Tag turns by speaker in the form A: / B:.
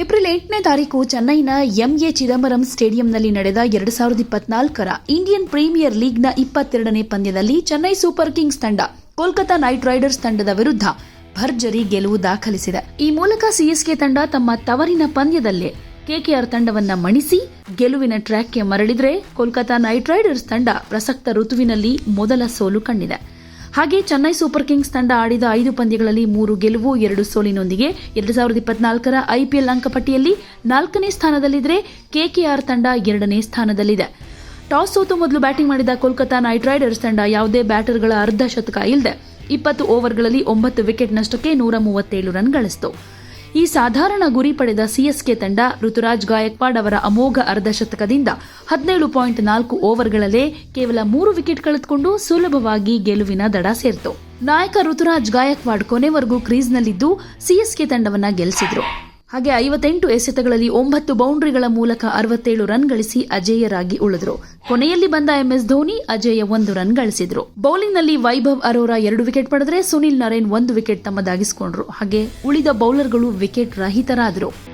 A: April ಎಂಟನೇ ತಾರೀಕು ಚೆನ್ನೈನ ಎಂಎ ಚಿದಂಬರಂ ಸ್ಟೇಡಿಯಂನಲ್ಲಿ ನಡೆದ ಎರಡು ಸಾವಿರದ ಇಪ್ಪತ್ನಾಲ್ಕರ ಇಂಡಿಯನ್ ಪ್ರೀಮಿಯರ್ ಲೀಗ್ನ ಇಪ್ಪತ್ತೆರಡನೇ ಪಂದ್ಯದಲ್ಲಿ ಚೆನ್ನೈ ಸೂಪರ್ ಕಿಂಗ್ಸ್ ತಂಡ, ಕೋಲ್ಕತಾ ನೈಟ್ ರೈಡರ್ಸ್ ತಂಡದ ವಿರುದ್ಧ ಭರ್ಜರಿ ಗೆಲುವು ದಾಖಲಿಸಿದೆ. ಈ ಮೂಲಕ ಸಿಎಸ್ಕೆ ತಂಡ ತಮ್ಮ ತವರಿನ ಪಂದ್ಯದಲ್ಲೇ ಕೆಕೆಆರ್ ತಂಡವನ್ನ ಮಣಿಸಿ ಗೆಲುವಿನ ಟ್ರ್ಯಾಕ್ಗೆ ಮರಳಿದರೆ ಕೋಲ್ಕತಾ ನೈಟ್ ರೈಡರ್ಸ್ ತಂಡ ಪ್ರಸಕ್ತ ಋತುವಿನಲ್ಲಿ ಮೊದಲ ಸೋಲು ಕಂಡಿದೆ. ಹಾಗೆ ಚೆನ್ನೈ ಸೂಪರ್ ಕಿಂಗ್ಸ್ ತಂಡ ಆಡಿದ ಐದು ಪಂದ್ಯಗಳಲ್ಲಿ ಮೂರು ಗೆಲುವು, ಎರಡು ಸೋಲಿನೊಂದಿಗೆ ಎರಡು ಸಾವಿರದ ಇಪ್ಪತ್ನಾಲ್ಕರ ಐಪಿಎಲ್ ಅಂಕಪಟ್ಟಿಯಲ್ಲಿ ನಾಲ್ಕನೇ ಸ್ಥಾನದಲ್ಲಿದ್ದರೆ ಕೆಕೆಆರ್ ತಂಡ ಎರಡನೇ ಸ್ಥಾನದಲ್ಲಿದೆ. ಟಾಸ್ ಸೋತು ಮೊದಲು ಬ್ಯಾಟಿಂಗ್ ಮಾಡಿದ ಕೋಲ್ಕತಾ ನೈಟ್ ರೈಡರ್ಸ್ ತಂಡ ಯಾವುದೇ ಬ್ಯಾಟರ್ಗಳ ಅರ್ಧ ಶತಕ ಇಲ್ಲದೆ ಇಪ್ಪತ್ತು ಓವರ್ಗಳಲ್ಲಿ ಒಂಬತ್ತು ವಿಕೆಟ್ ನಷ್ಟಕ್ಕೆ ನೂರ ಮೂವತ್ತೇಳು ರನ್ ಗಳಿಸಿತು. ಈ ಸಾಧಾರಣ ಗುರಿ ಪಡೆದ ಸಿಎಸ್ಕೆ ತಂಡ ಋತುರಾಜ್ ಗಾಯಕ್ವಾಡ್ ಅವರ ಅಮೋಘ ಅರ್ಧಶತಕದಿಂದ ಹದಿನೇಳು ಪಾಯಿಂಟ್ ನಾಲ್ಕು ಓವರ್ಗಳಲ್ಲೇ ಕೇವಲ ಮೂರು ವಿಕೆಟ್ ಕಳೆದುಕೊಂಡು ಸುಲಭವಾಗಿ ಗೆಲುವಿನ ದಡ ಸೇರಿತು. ನಾಯಕ ಋತುರಾಜ್ ಗಾಯಕ್ವಾಡ್ ಕೊನೆವರೆಗೂ ಕ್ರೀಸ್ನಲ್ಲಿದ್ದು ಸಿಎಸ್ಕೆ ತಂಡವನ್ನ ಗೆಲ್ಲಿಸಿದ್ರು ಹಾಗೆ ಐವತ್ತೆಂಟು ಎಸೆತಗಳಲ್ಲಿ ಒಂಬತ್ತು ಬೌಂಡ್ರಿಗಳ ಮೂಲಕ ಅರವತ್ತೇಳು ರನ್ ಗಳಿಸಿ ಅಜೇಯರಾಗಿ ಉಳಿದ್ರು. ಕೊನೆಯಲ್ಲಿ ಬಂದ ಎಂಎಸ್ ಧೋನಿ ಅಜೇಯ ಒಂದು ರನ್ ಗಳಿಸಿದ್ರು. ಬೌಲಿಂಗ್ನಲ್ಲಿ ವೈಭವ್ ಅರೋರಾ ಎರಡು ವಿಕೆಟ್ ಪಡೆದರೆ ಸುನಿಲ್ ನರೇನ್ ಒಂದು ವಿಕೆಟ್ ತಮ್ಮದಾಗಿಸಿಕೊಂಡ್ರು. ಹಾಗೆ ಉಳಿದ ಬೌಲರ್ಗಳು ವಿಕೆಟ್ ರಹಿತರಾದರು.